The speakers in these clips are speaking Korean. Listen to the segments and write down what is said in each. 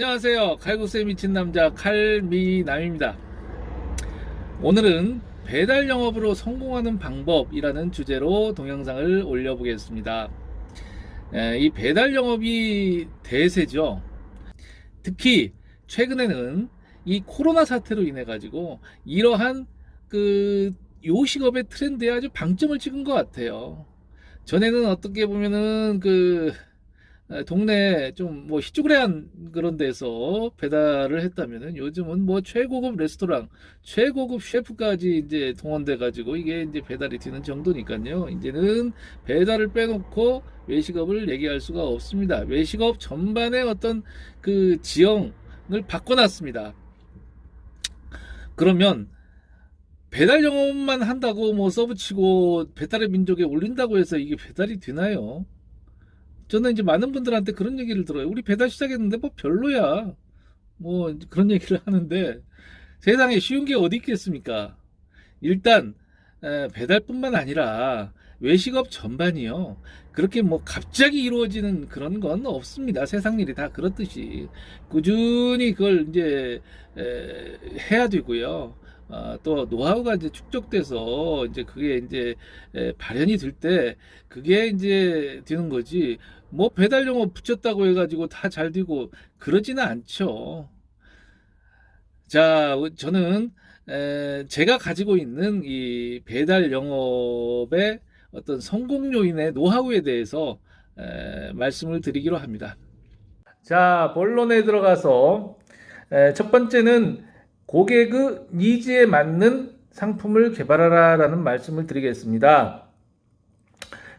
안녕하세요. 칼국수에 미친 남자 칼미남입니다. 오늘은 배달 영업으로 성공하는 방법이라는 주제로 동영상을 올려보겠습니다. 에, 이 배달 영업이 대세죠. 특히 최근에는 이 코로나 사태로 인해 가지고 이러한 그 요식업의 트렌드에 아주 방점을 찍은 것 같아요. 전에는 어떻게 보면은 그 에, 동네 좀뭐 희쭈그레한 그런 데서 배달을 했다면은 요즘은 뭐 최고급 레스토랑, 최고급 셰프까지 이제 동원돼 가지고 이게 이제 배달이 되는 정도니까요. 이제는 배달을 빼놓고 외식업을 얘기할 수가 없습니다. 외식업 전반의 어떤 그 지형을 바꿔놨습니다. 그러면 배달 영업만 한다고 뭐 서브치고 배달의 민족에 올린다고 해서 이게 배달이 되나요? 저는 이제 많은 분들한테 그런 얘기를 들어요. 우리 배달 시작했는데 뭐 별로야. 뭐 그런 얘기를 하는데 세상에 쉬운 게 어디 있겠습니까? 일단 에, 배달뿐만 아니라 외식업 전반이요. 그렇게 뭐 갑자기 이루어지는 그런 건 없습니다. 세상 일이 다 그렇듯이 꾸준히 그걸 이제 에, 해야 되고요. 아, 또 노하우가 이제 축적돼서 이제 그게 이제 에, 발현이 될 때 그게 이제 되는 거지. 뭐 배달 영업 붙였다고 해가지고 다 잘 되고 그러지는 않죠. 자, 저는 에, 제가 가지고 있는 이 배달 영업의 어떤 성공 요인의 노하우에 대해서 에, 말씀을 드리기로 합니다. 자, 본론에 들어가서 에, 첫 번째는 고객의 니즈에 맞는 상품을 개발하라라는 말씀을 드리겠습니다.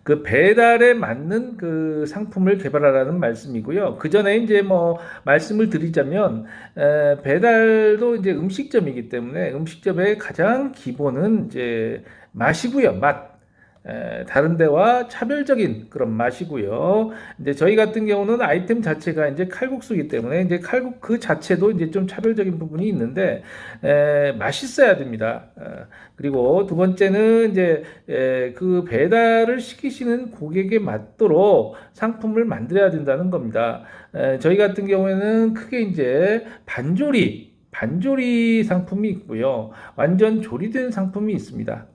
그 배달에 맞는 그 상품을 개발하라는 말씀이고요. 그 전에 이제 뭐 말씀을 드리자면 에, 배달도 이제 음식점이기 때문에 음식점의 가장 기본은 이제 맛이고요. 맛. 에, 다른 데와 차별적인 그런 맛이고요. 이제 저희 같은 경우는 아이템 자체가 이제 칼국수이기 때문에 이제 칼국 그 자체도 이제 좀 차별적인 부분이 있는데 에, 맛있어야 됩니다. 어, 그리고 두 번째는 이제 에, 그 배달을 시키시는 고객에 맞도록 상품을 만들어야 된다는 겁니다. 에, 저희 같은 경우에는 크게 이제 반조리 반조리 상품이 있고요. 완전 조리된 상품이 있습니다.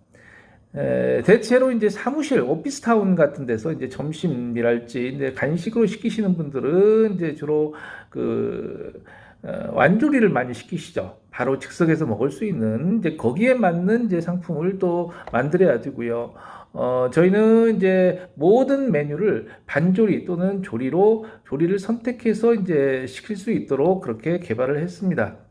에, 대체로 이제 사무실, 오피스타운 같은 데서 이제 점심이랄지 이제 간식으로 시키시는 분들은 이제 주로 그 어, 완조리를 많이 시키시죠. 바로 즉석에서 먹을 수 있는 이제 거기에 맞는 이제 상품을 또 만들어야 되고요. 어, 저희는 이제 모든 메뉴를 반조리 또는 조리로 조리를 선택해서 이제 시킬 수 있도록 그렇게 개발을 했습니다.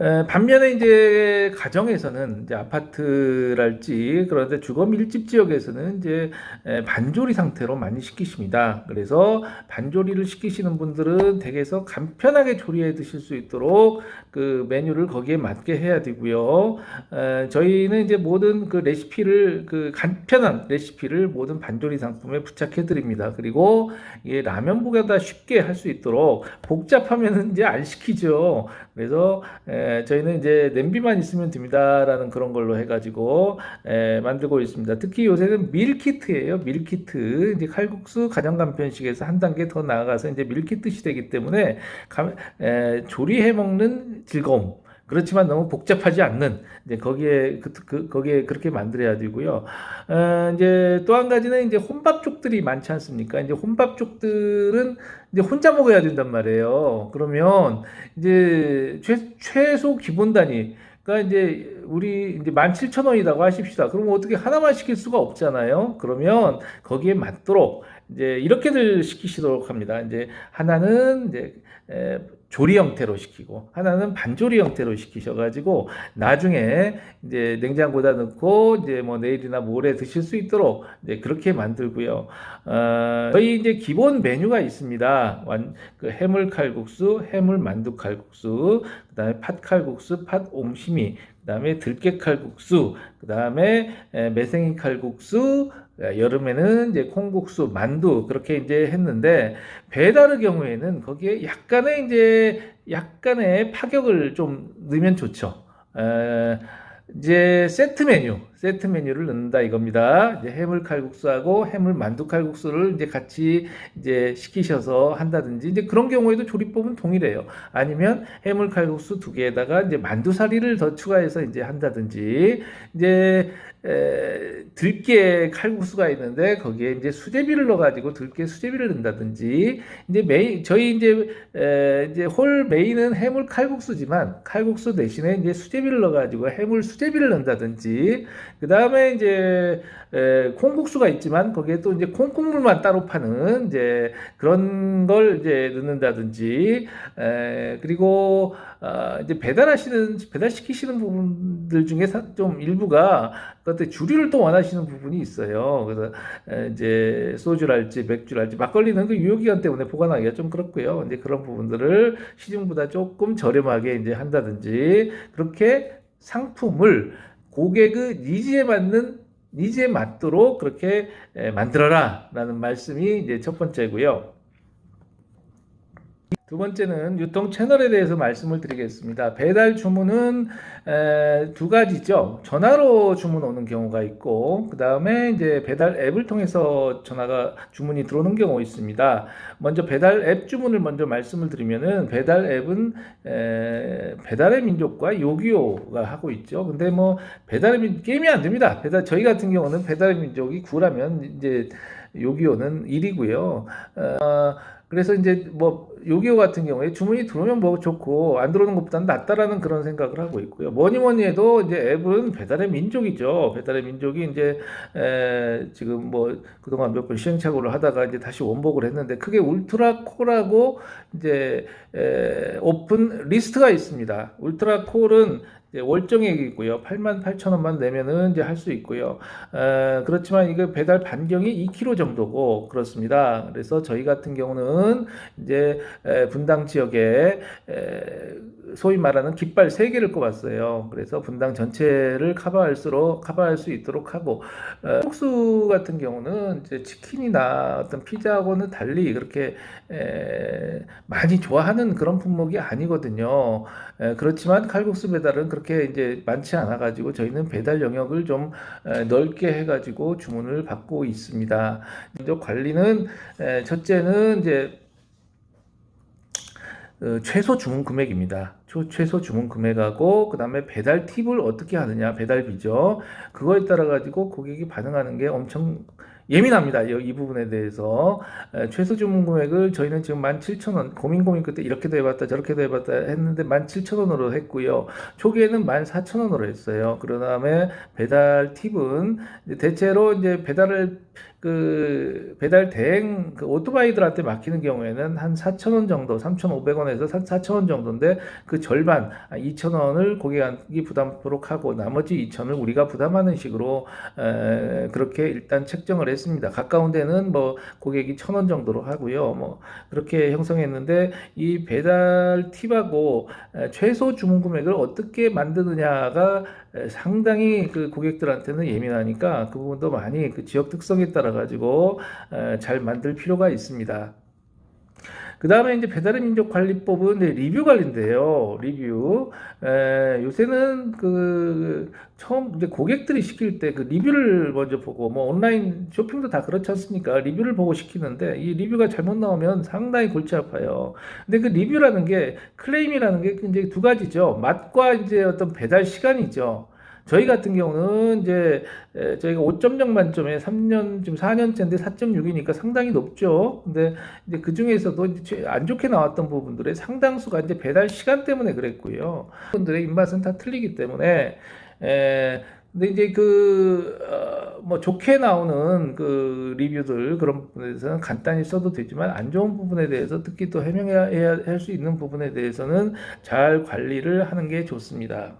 에, 반면에 이제 가정에서는 이제 아파트랄지 그런데 주거 밀집 지역에서는 이제 에, 반조리 상태로 많이 시키십니다. 그래서 반조리를 시키시는 분들은 댁에서 간편하게 조리해 드실 수 있도록 그 메뉴를 거기에 맞게 해야 되고요. 에, 저희는 이제 모든 그 레시피를 그 간편한 레시피를 모든 반조리 상품에 부착해 드립니다. 그리고 이게 라면보다 쉽게 할 수 있도록 복잡하면은 이제 안 시키죠. 그래서 에, 저희는 이제 냄비만 있으면 됩니다라는 그런 걸로 해가지고 에, 만들고 있습니다. 특히 요새는 밀키트예요. 밀키트 이제 칼국수 가정 간편식에서 한 단계 더 나아가서 이제 밀키트 시대이기 때문에 가, 에, 조리해 먹는 즐거움. 그렇지만 너무 복잡하지 않는 이제 거기에 그, 그 거기에 그렇게 만들어야 되고요. 어, 이제 또 한 가지는 이제 혼밥족들이 많지 않습니까? 이제 혼밥족들은 이제 혼자 먹어야 된단 말이에요. 그러면 이제 최, 최소 기본 단위 그러니까 이제 우리 이제 17,000원이라고 하십시다. 그러면 어떻게 하나만 시킬 수가 없잖아요. 그러면 거기에 맞도록 이제 이렇게들 시키시도록 합니다. 이제 하나는 이제 에, 조리 형태로 시키고 하나는 반조리 형태로 시키셔가지고 나중에 이제 냉장고에다 넣고 이제 뭐 내일이나 모레 드실 수 있도록 이제 그렇게 만들고요. 어, 저희 이제 기본 메뉴가 있습니다. 완, 그 해물 칼국수, 해물 만두 칼국수, 그다음에 팥 칼국수, 팥 옹심이, 그다음에 들깨 칼국수, 그다음에 매생이 칼국수, 여름에는 이제 콩국수, 만두 그렇게 이제 했는데 배달의 경우에는 거기에 약간의 이제 약간의 파격을 좀 넣으면 좋죠. 에, 이제 세트 메뉴, 세트 메뉴를 넣는다 이겁니다. 이제 해물 칼국수하고 해물 만두 칼국수를 이제 같이 이제 시키셔서 한다든지 이제 그런 경우에도 조리법은 동일해요. 아니면 해물 칼국수 두 개에다가 이제 만두사리를 더 추가해서 이제 한다든지 이제 에, 들깨 칼국수가 있는데 거기에 이제 수제비를 넣어가지고 들깨 수제비를 넣는다든지 이제 메인 저희 이제 에, 이제 홀 메인은 해물 칼국수지만 칼국수 대신에 이제 수제비를 넣어가지고 해물 수제비를 넣는다든지 그 다음에 이제 에, 콩국수가 있지만 거기에 또 이제 콩국물만 따로 파는 이제 그런 걸 이제 넣는다든지 에, 그리고 아, 이제 배달하시는 배달시키시는 부분들 중에 사- 좀 일부가 그때 주류를 또 원하시는 부분이 있어요. 그래서 에, 이제 소주랄지 맥주랄지 막걸리는 그 유효 기간 때문에 보관하기가 좀 그렇고요. 이제 그런 부분들을 시중보다 조금 저렴하게 이제 한다든지 그렇게 상품을 고객의 니즈에 맞는 니즈에 맞도록 그렇게 에, 만들어라라는 말씀이 이제 첫 번째고요. 두 번째는 유통 채널에 대해서 말씀을 드리겠습니다. 배달 주문은 에, 두 가지죠. 전화로 주문 오는 경우가 있고, 그 다음에 이제 배달 앱을 통해서 전화가 주문이 들어오는 경우 있습니다. 먼저 배달 앱 주문을 먼저 말씀을 드리면은 배달 앱은 에, 배달의 민족과 요기요가 하고 있죠. 근데 뭐 배달의 민 게임이 안 됩니다. 배달 저희 같은 경우는 배달의 민족이 9라면 이제 요기요는 1이고요. 어, 그래서 이제 뭐 요기요 같은 경우에 주문이 들어오면 뭐 좋고 안 들어오는 것보다는 낫다라는 그런 생각을 하고 있고요. 뭐니 뭐니 해도 이제 앱은 배달의 민족이죠. 배달의 민족이 이제 에, 지금 뭐 그동안 몇 번 시행착오를 하다가 이제 다시 원복을 했는데 크게 울트라 콜하고 이제 에, 오픈 리스트가 있습니다. 울트라 콜은 이제 월정액이 있고요. 8만 8천 원만 내면은 이제 할 수 있고요. 에, 그렇지만 이거 배달 반경이 2km 정도고 그렇습니다. 그래서 저희 같은 경우는 이제 에, 분당 지역에 에, 소위 말하는 깃발 3개를 꼽았어요. 그래서 분당 전체를 커버할수록 커버할 수 있도록 하고 어, 국수 같은 경우는 이제 치킨이나 어떤 피자하고는 달리 그렇게 에, 많이 좋아하는 그런 품목이 아니거든요. 에, 그렇지만 칼국수 배달은 그렇게 이제 많지 않아 가지고 저희는 배달 영역을 좀 에, 넓게 해 가지고 주문을 받고 있습니다. 이제 관리는 에, 첫째는 이제 어, 최소 주문 금액입니다. 초- 최소 주문 금액하고 그 다음에 배달 팁을 어떻게 하느냐 배달비죠. 그거에 따라 가지고 고객이 반응하는 게 엄청 예민합니다. 이, 이 부분에 대해서 에, 최소 주문 금액을 저희는 지금 17,000원 고민 고민 끝에 이렇게도 해봤다 저렇게도 해봤다 했는데 17,000원으로 했고요. 초기에는 14,000원으로 했어요. 그 다음에 배달 팁은 대체로 이제 배달을 그 배달 대행 그 오토바이들한테 맡기는 경우에는 한 4,000원 정도, 3,500원에서 4,000원 정도인데 그 절반 2,000원을 고객이 부담토록 하고 나머지 2,000을 우리가 부담하는 식으로 에, 그렇게 일단 책정을 했습니다. 가까운 데는 뭐 고객이 1,000원 정도로 하고요. 뭐 그렇게 형성했는데 이 배달 팁하고 에, 최소 주문 금액을 어떻게 만드느냐가 에, 상당히 그 고객들한테는 예민하니까 그 부분도 많이 그 지역 특성에 따라 가지고 에, 잘 만들 필요가 있습니다. 그 다음에 이제 배달의 민족 관리법은 리뷰 관리인데요. 리뷰. 에, 요새는 그 처음 이제 고객들이 시킬 때 그 리뷰를 먼저 보고 뭐 온라인 쇼핑도 다 그렇지 않습니까? 리뷰를 보고 시키는데 이 리뷰가 잘못 나오면 상당히 골치 아파요. 근데 그 리뷰라는 게 클레임이라는 게 이제 두 가지죠. 맛과 이제 어떤 배달 시간이죠. 저희 같은 경우는 이제 에, 저희가 5.0 만점에 3년 지금 4년째인데 4.6이니까 상당히 높죠. 근데 이제 그 중에서도 안 좋게 나왔던 부분들의 상당수가 이제 배달 시간 때문에 그랬고요. 분들의 입맛은 다 틀리기 때문에 에, 근데 이제 그, 어, 뭐, 좋게 나오는 그 리뷰들, 그런 부분에 대해서는 간단히 써도 되지만, 안 좋은 부분에 대해서 특히 또 해명해야 할 수 있는 부분에 대해서는 잘 관리를 하는 게 좋습니다.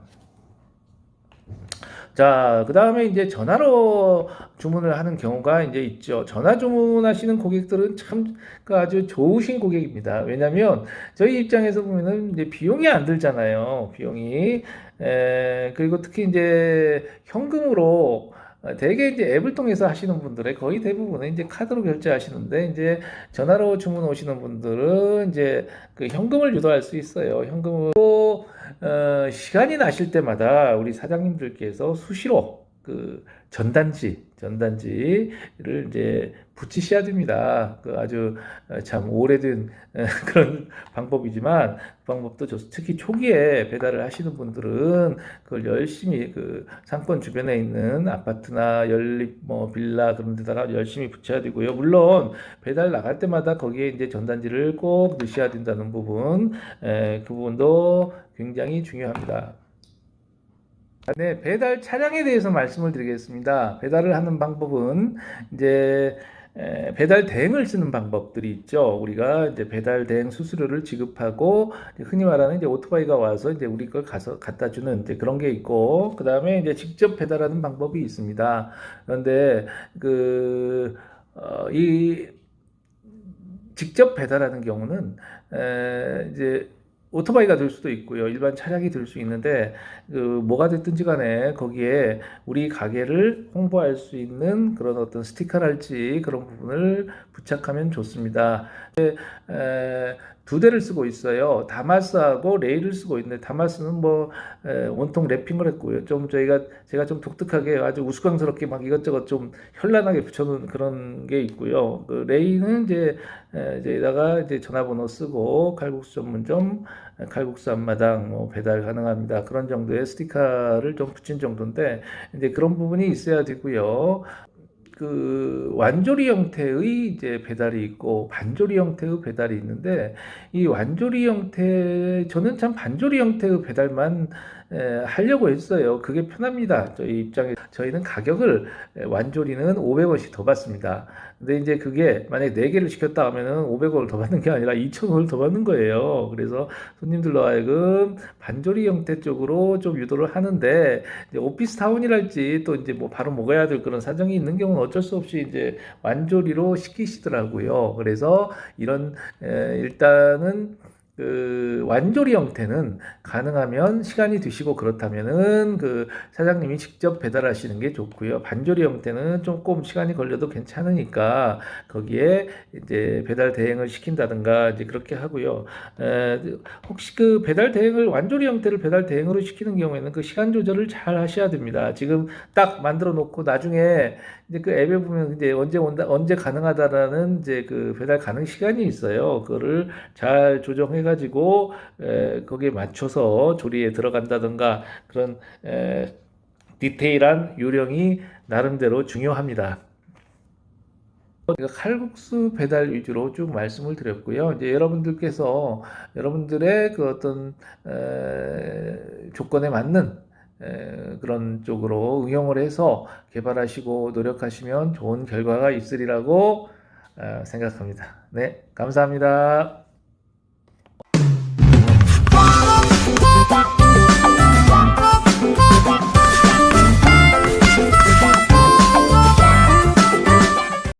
자, 그 다음에 이제 전화로 주문을 하는 경우가 이제 있죠. 전화 주문하시는 고객들은 참그 아주 좋으신 고객입니다. 왜냐면 저희 입장에서 보면은 이제 비용이 안 들잖아요. 비용이. 에, 그리고 특히 이제 현금으로 어, 대개 이제 앱을 통해서 하시는 분들의 거의 대부분은 이제 카드로 결제하시는데 이제 전화로 주문 오시는 분들은 이제 그 현금을 유도할 수 있어요. 현금을 어, 시간이 나실 때마다 우리 사장님들께서 수시로 그 전단지 전단지를 이제 붙이셔야 됩니다. 그 아주 어, 참 오래된 어, 그런 방법이지만 그 방법도 좋. 특히 초기에 배달을 하시는 분들은 그걸 열심히 그 상권 주변에 있는 아파트나 연립 뭐 빌라 그런 데다가 열심히 붙여야 되고요. 물론 배달 나갈 때마다 거기에 이제 전단지를 꼭 넣으셔야 된다는 부분, 에, 그 부분도 굉장히 중요합니다. 네, 배달 차량에 대해서 말씀을 드리겠습니다. 배달을 하는 방법은 이제 에, 배달 대행을 쓰는 방법들이 있죠. 우리가 이제 배달 대행 수수료를 지급하고 흔히 말하는 이제 오토바이가 와서 이제 우리 걸 가서 갖다 주는 이제 그런 게 있고 그다음에 이제 직접 배달하는 방법이 있습니다. 그런데 그 어, 이 직접 배달하는 경우는 에, 이제 오토바이가 될 수도 있고요. 일반 차량이 될 수 있는데 그 뭐가 됐든지 간에 거기에 우리 가게를 홍보할 수 있는 그런 어떤 스티커랄지 그런 부분을 부착하면 좋습니다. 에, 두 대를 쓰고 있어요. 다마스하고 레일을 쓰고 있는데 다마스는 뭐 에, 온통 랩핑을 했고요. 좀 저희가 제가 좀 독특하게 아주 우스꽝스럽게 막 이것저것 좀 현란하게 붙여놓은 그런 게 있고요. 그 레일은 이제 에, 이제다가 이제 전화번호 쓰고 칼국수 전문점 칼국수 앞마당 뭐 배달 가능합니다. 그런 정도의 스티커를 좀 붙인 정도인데 이제 그런 부분이 있어야 되고요. 그 완조리 형태의 이제 배달이 있고 반조리 형태의 배달이 있는데 이 완조리 형태 저는 참 반조리 형태의 배달만 에, 하려고 했어요. 그게 편합니다. 저희 입장에 저희는 가격을 에, 완조리는 500원씩 더 받습니다. 근데 이제 그게 만약에 4개를 시켰다 하면은 500원을 더 받는 게 아니라 2,000원을 더 받는 거예요. 그래서 손님들로 하여금 반조리 형태 쪽으로 좀 유도를 하는데 이제 오피스 타운이랄지 또 이제 뭐 바로 먹어야 될 그런 사정이 있는 경우는 어쩔 수 없이 이제 완조리로 시키시더라고요. 그래서 이런 에, 일단은 그 완조리 형태는 가능하면 시간이 드시고 그렇다면은 그 사장님이 직접 배달하시는 게 좋고요. 반조리 형태는 조금 시간이 걸려도 괜찮으니까 거기에 이제 배달 대행을 시킨다든가 이제 그렇게 하고요. 에, 혹시 그 배달 대행을 완조리 형태를 배달 대행으로 시키는 경우에는 그 시간 조절을 잘 하셔야 됩니다. 지금 딱 만들어 놓고 나중에 이제 그 앱에 보면 이제 언제 온다, 언제 가능하다라는 이제 그 배달 가능 시간이 있어요. 그거를 잘 조정해 가지고 에, 거기에 맞춰서 조리에 들어간다든가 그런 에, 디테일한 요령이 나름대로 중요합니다. 칼국수 배달 위주로 쭉 말씀을 드렸고요. 이제 여러분들께서 여러분들의 그 어떤 에, 조건에 맞는 에, 그런 쪽으로 응용을 해서 개발하시고 노력하시면 좋은 결과가 있으리라고 어, 생각합니다. 네, 감사합니다. Bye.